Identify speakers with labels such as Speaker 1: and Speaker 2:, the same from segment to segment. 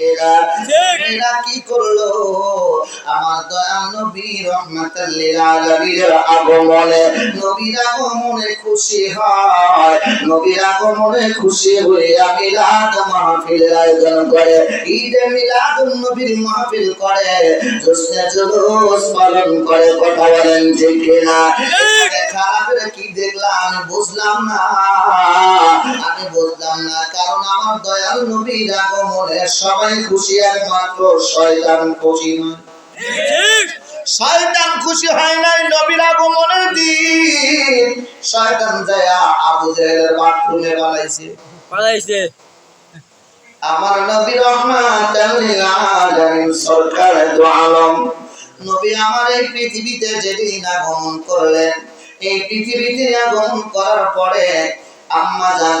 Speaker 1: এরা কি করল? আমার দয়াল নবী রহমাতাল লিল আলামিনের আগমনে নবীর আগমনে খুশি হয়। নবীর আগমনে খুশি হয়ে মিলাদ মাহফিলের আয়োজন করে ঈদে মিলাদ নবীর মাহফিল করে জোসনে জুলুস পালন করে। কথা বলেন ঠিক কিনা? খারাপের কি দেখলাম? বুঝলাম না। আমি বুঝলাম না কারণ আমার দয়াল নবীর আগমনে সবাই শয়তান খুশি নয়। শয়তান খুশি হয় নাই নবীর আগমনের দিন। শয়তান যায় আবু জেহেলের বাথরুমে বানাইছে
Speaker 2: পালাইছে।
Speaker 1: আমার নবী রহমাতাল লিল আলামিন সরকার দু আলম। নবী আমার এই পৃথিবীতে যেদিন আগমন করলেন এই পৃথিবীতে আগমন করার পরে আম্মা জান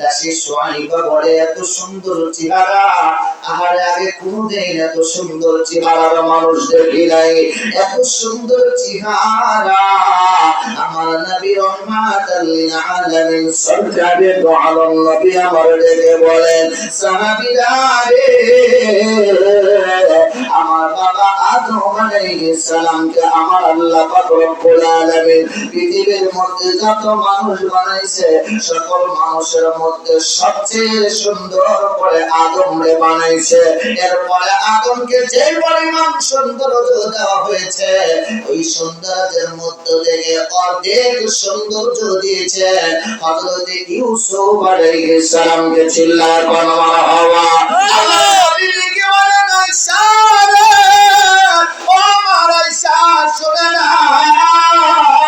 Speaker 1: দাসী সোয়াইবা বলে, এত সুন্দর চেহারা। আহারে, আগে কোনদিন এত সুন্দর চেহারার মানুষ দেখি এত সুন্দর চেহারা। আমার নবী রহমাতাল লিল আলামিন সরকারে আলম নবী আমার ডেকে বলেন সাহাবীরা আমার বাবা আদম আলাইহিস সালামকে আমার আল্লাহ পাক রব্বুল আলামিন পৃথিবীর মধ্যে যত মানুষ বানাইছে, সকল মানুষের মধ্যে সবচেয়ে সুন্দর করে আদম রে বানাইছে। এরপরে আদমকে যে পরিমাণ সৌন্দর্য দেওয়া হয়েছে, ওই সৌন্দর্যের মধ্য থেকে অর্ধেক সৌন্দর্য দিয়েছে। হযরত ইউসুফ আলাইহিস চিল্লায় কোন ও আমার শুনে নাও।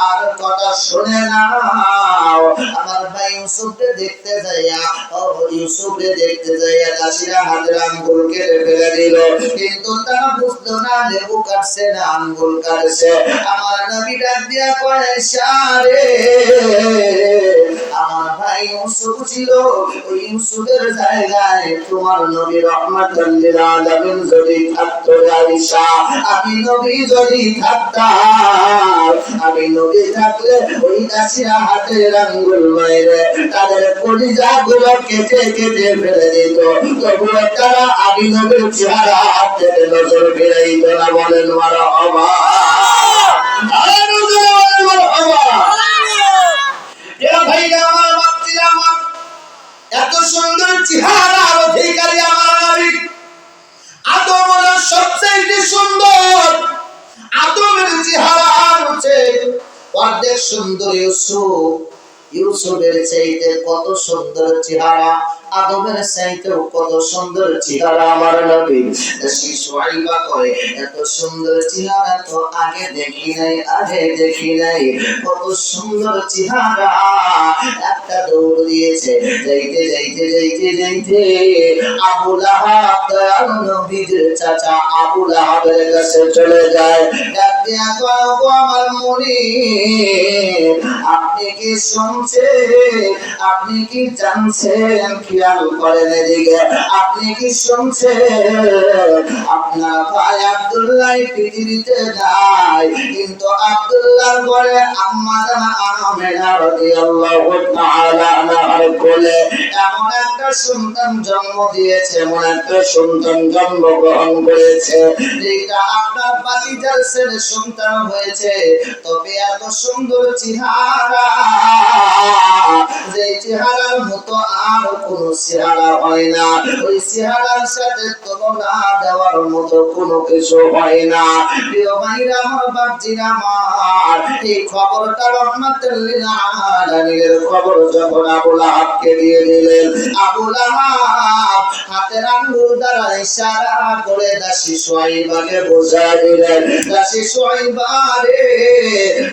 Speaker 1: কথা শুনে নাও। আমার ভাই ইউসুফকে দেখতে যাইয়া, ও ইউসুফকে দেখতে যাইয়া দাসীরা হাতের আঙ্গুল কেটে ফেলে দিল। কিন্তু তারা বুঝতো না, লেবু কাটছে না, আঙ্গুল কাটছে। আমার নবী ডাক দিয়া কয় সারে ভাই ইউসুফ ছিল, ওই ইউসুফের জায়গায় তোমার নবী রহমাতুল লিল আলামিন যদি থাকতো আয়েশা। আমি নবী যদি থাকতাম, আমি নবী থাকলে ওই দাসীরা হাতের আঙ্গুল মাইরে তাদের কলিজা গুলো কেটে কেটে ফেলে দিত। তবুও তারা আমি নবীর চেহারা হাত থেকে নজর ফিরাইত না, বলেন মারা অবা আমার মাতৃরা আমার। এত সুন্দর চেহারা অধিকারী আমার নবী আদম হলো সবচেয়ে সুন্দর। আদমের চেহারা হচ্ছে অর্ধেক সুন্দর ইউসুফ। ইউসুফের চাইতে কত সুন্দর চেহারা। আদমের চাইতেও কত সুন্দর চেহারা আমার নবী। আইবা কয় এত সুন্দর চেহারা তো আগে দেখি নাই আগে দেখি নাই। কত সুন্দর চেহারা একটা দৌড় দিয়েছে। যাইতে যাইতে যাইতে যাইতে আবু লাহাব দয়াল নবীর চাচা আবু লাহাবের কাছে চলে যায়। ডাক দিয়া কয়, আমার মুনির, আপনি কি শুনছেন? আপনি কি জানছেন? আপনি কি শুনছেন? আপনার ভাই আব্দুল্লাহ সন্তান জন্ম দিয়েছে, এমন একটা সন্তান জন্ম জন্মগ্রহণ করেছে। এটা আপনার সন্তান হয়েছে, তবে এত সুন্দর চেহারা যে চেহারার মতো আর কোন হয় না। ওই সাথে তুলনা দেওয়ার মতো কোনো কিছু হয় না। প্রিয় ভাইরা, আমার বাপজিরা এই খবরটা রহমাতুল্লিল খবর যখন আবুল আহাবকে দিয়ে দিলেন, আবুল আহাব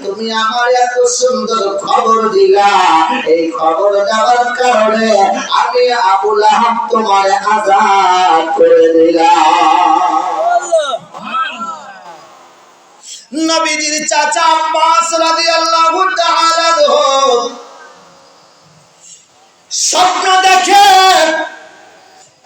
Speaker 1: তুমি আমার এত সুন্দর খবর দিলা। এই খবর দেওয়ার কারণে আমি আবুল আহাব তোমার আজাদ করে দিলাম। নবীজির চাচা আব্বাস রাদিয়াল্লাহু তাআলা স্বপ্ন দেখে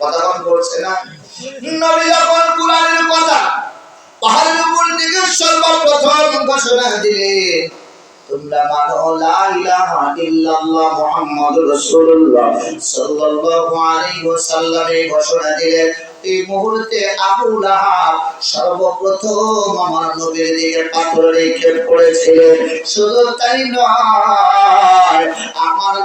Speaker 1: কথা কম করছে না? নবী যখন কথা পাহাড়ের উপর দিকে সর্বপ্রথম ঘোষণা দিলেন তোমরা মানো, লা ইলাহা ইল্লাল্লাহ মুহাম্মাদুর রাসূলুল্লাহ। সাল্লাল্লাহু আলাইহি ওয়াসাল্লাম এই ঘোষণা এই মুহূর্তে আবু লাহাব সর্বপ্রথম আমার নবীর দিকে পাথর রেখে করেছিলেন। শুধু তাই নয়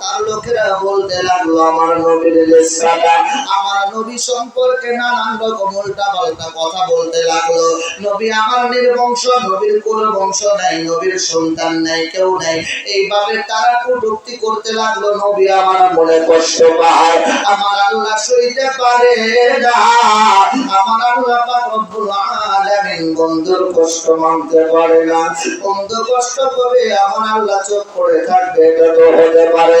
Speaker 1: তার লোকেরা বলতে লাগল, আমার নবীর আমার নবী সম্পর্কে নানান রকম উল্টা পাল্টা কথা বলতে লাগল। নবী আমার নির্বংশ, নবীর কোন বংশ নাই, নবীর সন্তান নাই, কেউ নাই। এইভাবে তারা করতে লাগল, নবী আমার মনে কষ্ট পায়। আমার আল্লাহ সইতে পারে না। আমার আল্লাহ আলামিন বন্ধুর কষ্ট মানতে পারে না। বন্ধু কষ্ট করে আমার আল্লাহ চোখ থাকবে, এটা তো হতে পারে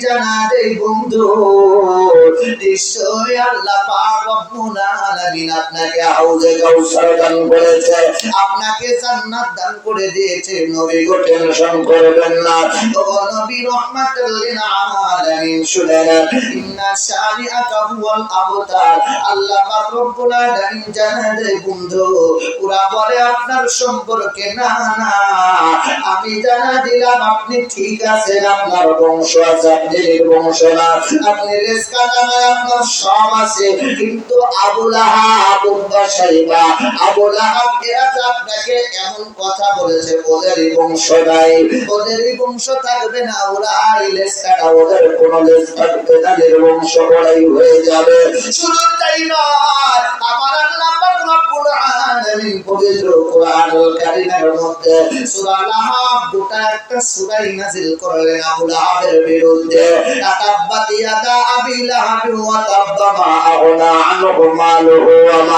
Speaker 1: জানা বন্ধু? নিশ্চয় আল্লাহ পাক আপনাকে হাউজে কাউসার দান করেছে। আপনাকে জান্নাত দান করে দিয়েছে। নবী গো, টেনশন করবেন না। ও নবী, রহমাতুল আলামিন শুনেন ইন্না আবতার। আল্লাহ পাক রব্বুল আলামিন জানা বন্ধু। ওরা বলে, আপনার সম্পর্কে না না। আমি জানা দিলাম, আপনি ঠিক আছেন আপনার বংশ আছে আপনি বংশ না। আপনি রেস্কা আপনার সব আছে কিন্তু আবুল আহাব এরা আপনাকে এমন কথা বলেছে ওদেরই বংশ নাই। ওদেরই বংশ থাকবে না, ওরা লেস কাটা ওদের কোনো লেস থাকবে না নির্বংশ ওরাই হয়ে যাবে। শুধু তাই নয়, আমার বিরুদ্ধে। মা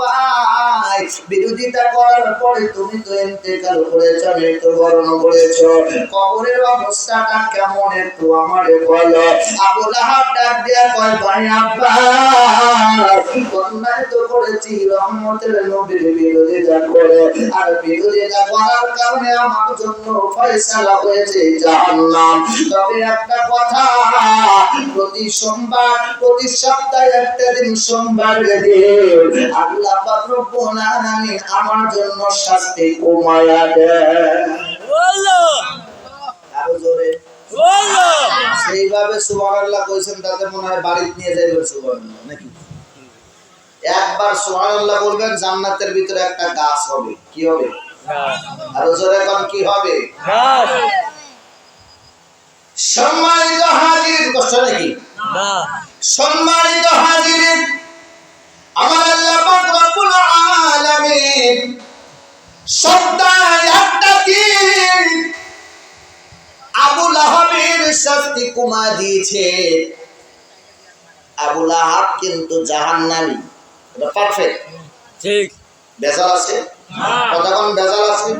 Speaker 1: ভাই। বিরোধিতা করার পরে তুমি তো ইন্তেকাল করেছ মৃত্যুবরণ করেছ। কবরের অবস্থাটা কেমন একটু আমারে বলো। আবু লাহাব ডাক দিয়া কয়, ভাই আব্বা অন্যায় তো করেছি রহমতের নবীর বিরোধিতা করে। আর বিরোধিতা করার কারণে আমার জন্য ফয়সালা হয়েছে জাহান্নাম। তবে একটা কথা প্রতি সোমবার প্রতি সপ্তাহে একটা দিন সোমবার আল্লাহ পাক রব্বুল আলামিন আমার জন্য শাস্তি কমায়া দেয় আরও জোরে। সেইভাবে সুবহানাল্লাহ কইছেন তাতে মনে হয় বাড়িতে নিয়ে সুবহানাল্লাহ নাকি? একবার সুবহানাল্লাহ বলবেন জান্নাতের ভিতরে একটা গাছ হবে। কি হবে? আরও জোরে কোন কি হবে? সম্মানিত হাজির কষ্ট নাকি? সম্মানিত হাজির আমার আল্লাহ রব্বুল আলামিন সপ্তাহে একটা দিন আবু লাহাবের শাস্তি কমা দিয়েছে। আবু লাহাব কিন্তু জাহান্নামী। এটা পারফেক্ট
Speaker 2: ঠিক।
Speaker 1: বেজাল আছে? কতক্ষণ বেজাল আছে?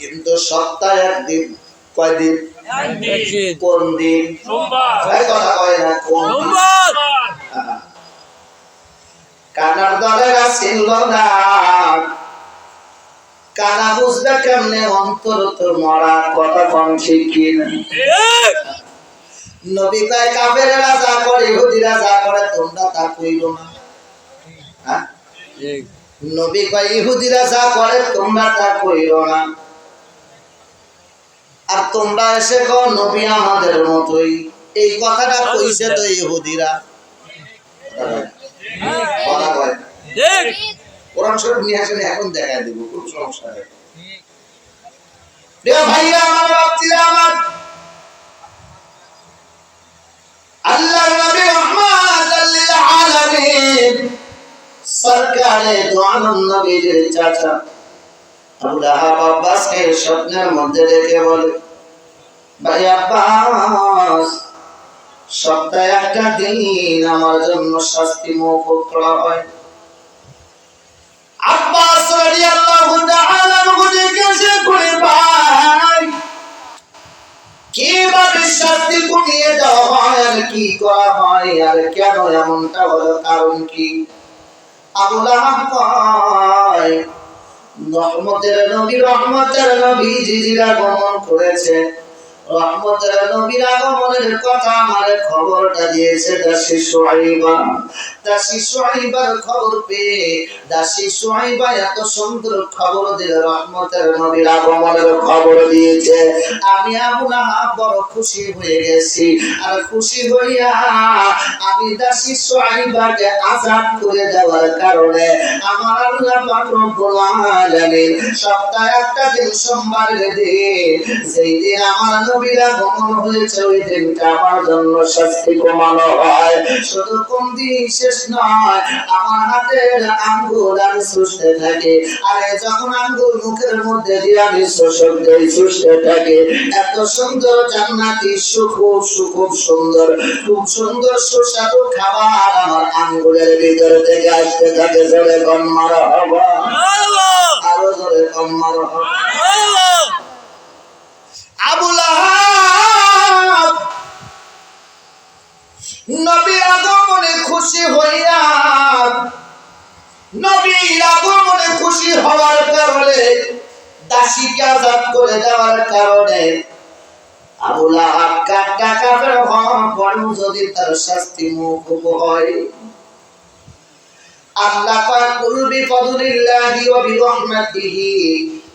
Speaker 1: কিন্তু সপ্তাহে একদিন কয়দিন? কোন দিন? কথা কয় না কোন
Speaker 2: সোমবার।
Speaker 1: কানার দলের আসিল না কানা বুঝবে কেমনে অন্তর তো মরা? কথা কম ঠিক কিনা নবী কয় কাফেরেরা যা করে ইহুদিরা যা করে তোমরা তা কইল না। হ্যাঁ? নবী কয় ইহুদিরা যা করে তোমরা তা কইল না। আর তোমরা এসে নবী আমাদের মতোই। এই কথাটা কইছে তো ইহুদিরা। কথা কয়। না।
Speaker 2: ঠিক।
Speaker 1: কোরআন শরীফ নিয়ে আসেন এখন দেখায় দিব খুব সমস্যা নেই। ভাইরা আমার বাপজিরা আমার আল্লাহ নবী রহমাতাল আলামিন সরকারে নবীর চাচা। আবু লাহাব আব্বাসকে স্বপ্নের মধ্যে বলে, ভাই আব্বাস, সপ্তাহে একটা দিন আমার জন্য শাস্তি হয়। আব্বাস রাদিয়াল্লাহু শাস্তি কমিয়ে দেওয়া হয় আর কি করা হয় আর কেন এমনটা হলো, কারণ কি? আবু লাহাব কয় রহমতের নবী রহমতের নবী জিজিরা গমন করেছে। রহমতের নবীর আগমনের কথা আমার খবরটা দিয়েছে সোহাইবা। সোহাইবার খবর পেয়ে সোহাইবা এত সুন্দর খবর দিল, রহমতের নবীর আগমনের খবর দিয়েছে। আমি আবু লাহাব বড় খুশি হয়ে গেছি। আর খুশি হইয়া আমি দাসী সোহাইবাকে আজাদ করে দেওয়ার কারণে আমার আল্লাহ পাক সপ্তাহে একটা দিন সোমবার দিন সেই দিন আমার নবীরা গমন হয়েছে ওই দিনটা আমার জন্য শাস্তি কমানো হয়। শুধু কোন শেষ নয় আমার হাতের আঙ্গুল আমি সুস্থে থাকি। আরে যখন আঙ্গুল মুখের মধ্যে দিয়ে আমি শোষক দেই সুস্থে থাকি। এত সুন্দর জান্নাতি সুখুব সুখুব সুন্দর খুব সুন্দর সুস্বাদু খাবার আমার আঙ্গুলের ভিতর থেকে আসতে থাকে। জোরে কম হবা। আরও জোরে কম হবা। আবু লাহাব। নবীর আগমনে খুশি হইয়া নবীর আগমনে খুশি হওয়ার কারণে, দাসীকে আজাদ করে দেওয়ার কারণে তার শাস্তি মৌকুফ হয়। আল্লাহ পাক কুলবি ফাদলিল্লাহি ওয়া বিরহমাতিহি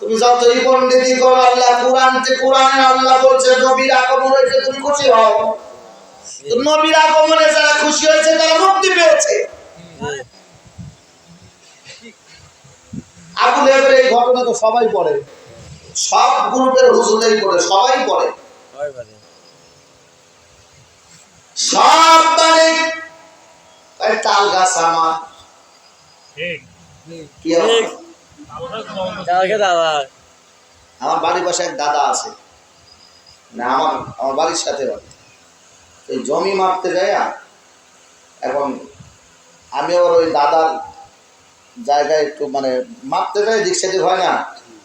Speaker 1: তুমি যতই পণ্ডিতি করো আল্লাহ কোরআনতে কোরআনে আল্লাহ বলছে নবীর আগমন হয়েছে তুমি খুশি হও। নবীর আগমনে যারা খুশি হয়েছে তারা মুক্তি পেয়েছে। আবু লেহেবের এই ঘটনা তো সবাই পড়ে। সব গ্রুপের হুজুরেই পড়ে সবাই পড়ে। সব মানে তাল গাছ আমার?
Speaker 2: ঠিক।
Speaker 1: আমার বাড়ির পাশে এক দাদা আছে। না আমার আমার বাড়ির সাথে এই জমি মাপতে যায় এখন আমি আবার ওই দাদার জায়গায় একটু মানে মাপতে যাই, দিক সেদিক হয় না।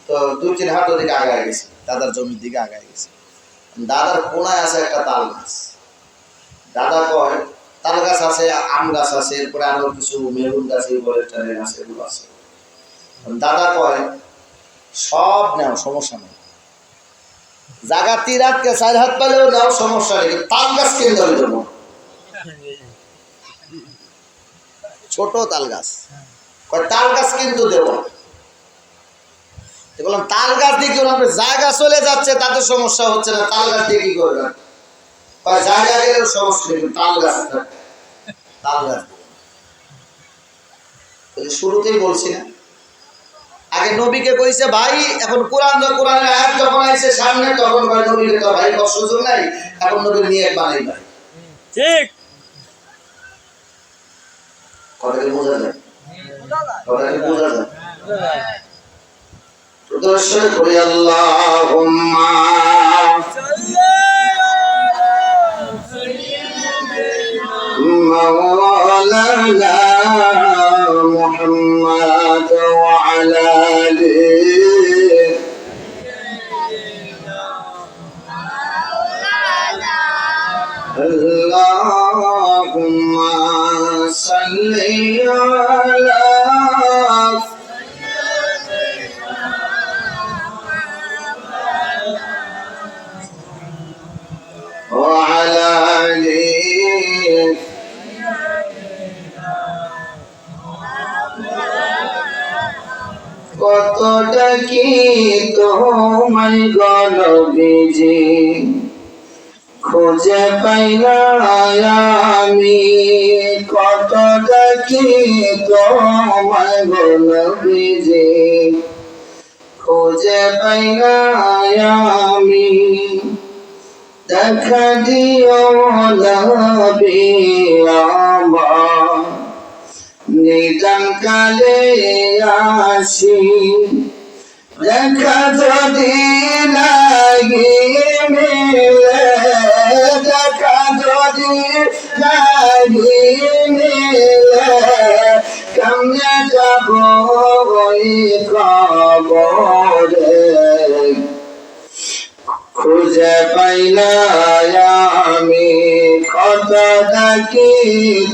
Speaker 1: তো দুই, তিন হাত ওদিকে আগায় গেছি। দাদার জমির দিকে আগায় গেছি। দাদার কোনায় আছে একটা তাল গাছ। দাদা কয়, তাল গাছ আছে, আম গাছ আছে, এরপরে আরও কিছু মেরুন গাছ, এই বলে গাছ এগুলো আছে। দাদা কয়, সব নেও, সমস্যা নেই। জাগা তিন হাতকে চার হাত পেলেও নেও, সমস্যা নেই। তাল গাছ জন্য। ছোট তাল গাছ কয় তাল গাছ কিন্তু দেব। বললাম তাল গাছ দিয়ে কি? আপনি জায়গা চলে যাচ্ছে, তাতে সমস্যা হচ্ছে না। তাল গাছ দিয়ে কি করবেন? জায়গা গেলেও সমস্যা নেই তাল গাছ তাল গাছ শুরুতেই বলছি না আগে নবীকে কইছে ভাই এখন কোরআন যখন কোরআনের আয়াত যখন আইছে সামনে তখন কয় নবীকে তো ভাই কষ্ট সুযোগ নাই এখন নবীর নিয়ে বানাই ভাই
Speaker 2: ঠিক
Speaker 1: কথা কি বোঝা যায় কথা কি বোঝা যায় প্রদর্শন করি আল্লাহুম্মা مولانا محمد وعلى آله اللهم صل على তোমায় গল বেজে খুঁজে পাই না আমি কতটা কি তোমায় গল বেজে খুঁজে পাই না আমি। দেখা দিও নবী নিদান কালে আসি। দেখা যদি লাগি মিলে দেখা যদি লাগি মিলে কেমনে যাব ওই কবরে খুঁজে পাইলা আমি কত ডাকি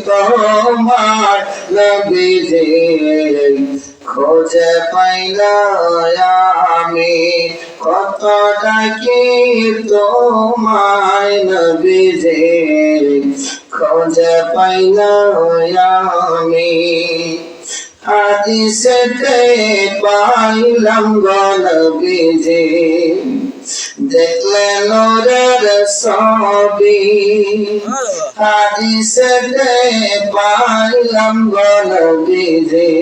Speaker 1: তোমার খুঁজে পাইলা আমি কত ডাকি তোমায় নবীজি খুঁজে পাইলা আমি হাদিসেতে পাইলাম গলবিজি দেখলে নোরের সবই হাদিসেতে পাইলাম গলবিজি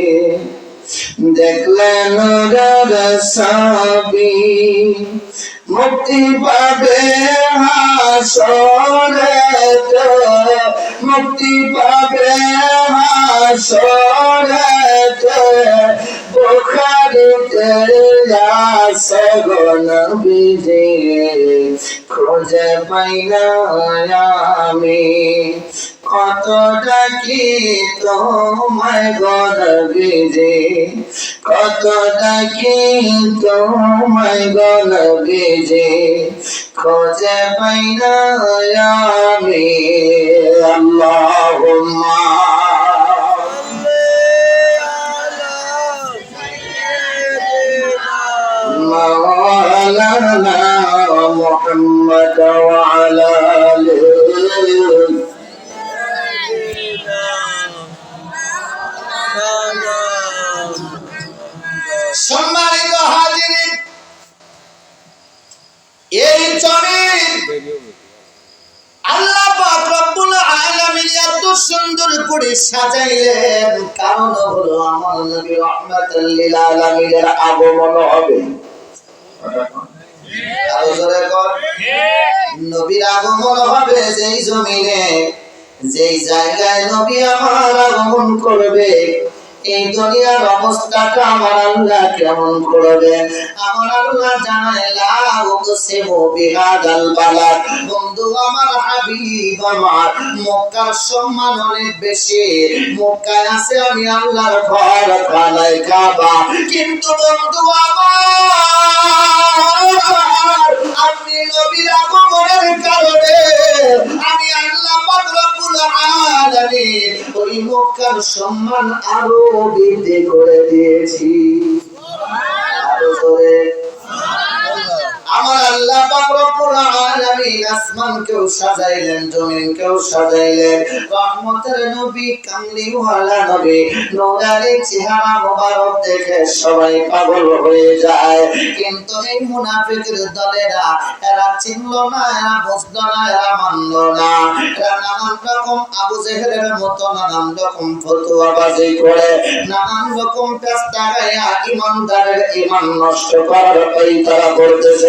Speaker 1: দেখলে নোরের সবই মুক্তি পাবে হাসরে মুক্তি পাবে হাসরে বুখারিতে আছে গনবিজি খুঁজে পাই না আমি কত ডাকি তোমায় গনবিজি কত ডাকি তোমায় গনবিজি খুঁজে পাই না আমি আল্লাহুম্মা مولانا محمد وعلى آله সম্মানিত হাজিরিন এই জমিন আল্লাহ পাক রব্বুল আলামিন এত সুন্দর করে সাজাইলেন কারণ হলো আমার নবী রহমাতুল লিল আলামিনের আগমন হবে আরও জোরে কর। নবীর আগমন হবে যেই জমিনে যেই জায়গায় নবী আমার আগমন করবে এই দুনিয়ার অবস্থাটা আমার আল্লাহ কেমন করবে? আমার আল্লাহ জানায়, লা উকসিমু বিহাদাল বালাদ বন্ধু, আমার হাবিব আমার মক্কার সম্মান অনেক বেশি। মক্কায় আছে আমি আল্লাহর ঘর কালায় কাবা। কিন্তু বন্ধু, আমার আপনি নবীর আগমনের কারণে আমি আল্লাহ পাক আলামিন ওই মক্কার সম্মান আরও বৃদ্ধি করে দিয়েছি। আরও আমার আল্লাহ পাক রব্বুল আলামিন আসমানকেও সাজাইলেন জমিনকেও সাজাইলেন, রহমতের নবী, কামলিওয়ালা নবী, নোরানি চেহারা মোবারক দেখে সবাই পাগল হয়ে যায়। কিন্তু এই মুনাফিকের দলেরা, এরা চিনলো না, এরা বুঝলো না, এরা মানলো না। এরা নানান রকম আবু জেহেলের মতো, নানান রকম ফতুয়াবাজি করে, নানান রকম পেস্তা গায়া ইমানদারের ইমান নষ্ট করার এই তারা করতেছে।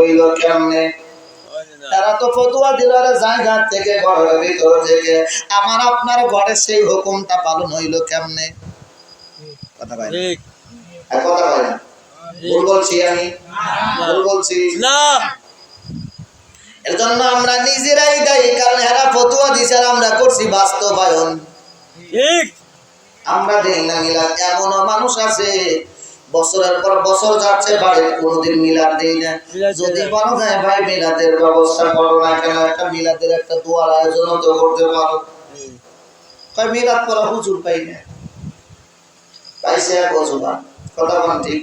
Speaker 1: হইল কেমনে? তারা তো ফতুয়া দিল জায়গা থেকে ঘরের ভিতর থেকে। আমার আপনার ঘরে সেই হুকুমটা পালন হইল কেমনে? কথা ভাই কথা ভাই ভুল বলছি আমি? ভুল বলছি?
Speaker 2: না।
Speaker 1: এর জন্য আমরা নিজেরাই দায়ী কারণ এরা ফতুয়া দিছে আমরা করছি বাস্তবায়ন।
Speaker 2: ঠিক।
Speaker 1: আমরা দেই না এমনও মানুষ আছে বছরের পর বছর যাচ্ছে বাড়ি কোনোদিন মিলাদ দেই না। যদি। বলা যায় ভাই মিলাদের ব্যবস্থা করো না কেন? একটা মিলাদের একটা দোয়ার আয়োজন তো করতে পারো। কয় মিলাদ করা হুজুর পাই না। পাইছে এক অজুবা কথা বলেন
Speaker 2: ঠিক।